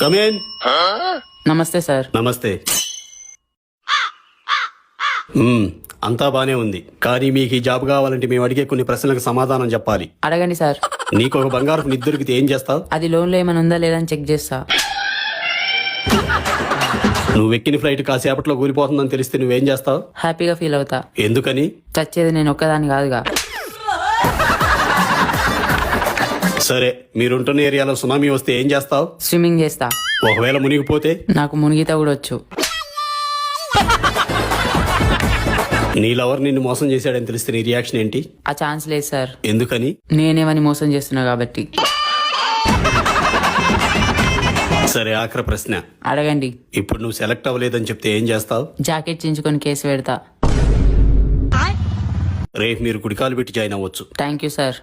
Come in నమస్తే sir. నమస్తే. మ్మ్, అంతా బానే ఉంది. కానీ మీకు ఈ జాబ్ కావాలంటే మేము అడిగే కొన్ని ప్రశ్నలకు సమాధానం చెప్పాలి. అడగండి సార్. నీకు ఒక బంగారు నిద్ర దొరికితే ఏం చేస్తావు? అది లోన్లో ఏమైనా ఉందా లేదా అని చెక్ చేస్తా. నువ్వు ఎక్కిన ఫ్లైట్ కాసేపట్లో కూలిపోతుందని తెలిస్తే నువ్వేం చేస్తావు? హ్యాపీగా ఫీల్ అవుతా. ఎందుకని? చచ్చేది నేను ఒక్కదాని కాదుగా. సరే మీరుంటున్న ఏరియాలో సునామీ వస్తే ఏం చేస్తావు? స్విమ్మింగ్ చేస్తా. ఒకవేళ మునిగిపోతే? నాకు మునిగిత కూడా వచ్చు. నీ లవర్ నిన్ను మోసం చేశాడని తెలిస్తే నీ రియాక్షన్ ఏంటి? ఆ ఛాన్స్ లేదు సార్. ఎందుకని? నేనేమని మోసం చేస్తున్నా కాబట్టి. సరే ఆఖరి ప్రశ్న. అడగండి. ఇప్పుడు నువ్వు సెలెక్ట్ అవ్వలేదని చెప్తే ఏం చేస్తావు? జాకెట్ చించుకొని కేసు పెడతా. రేపు మీరు కుడికాలు పెట్టి జాయిన్ అవ్వచ్చు. Thank you sir.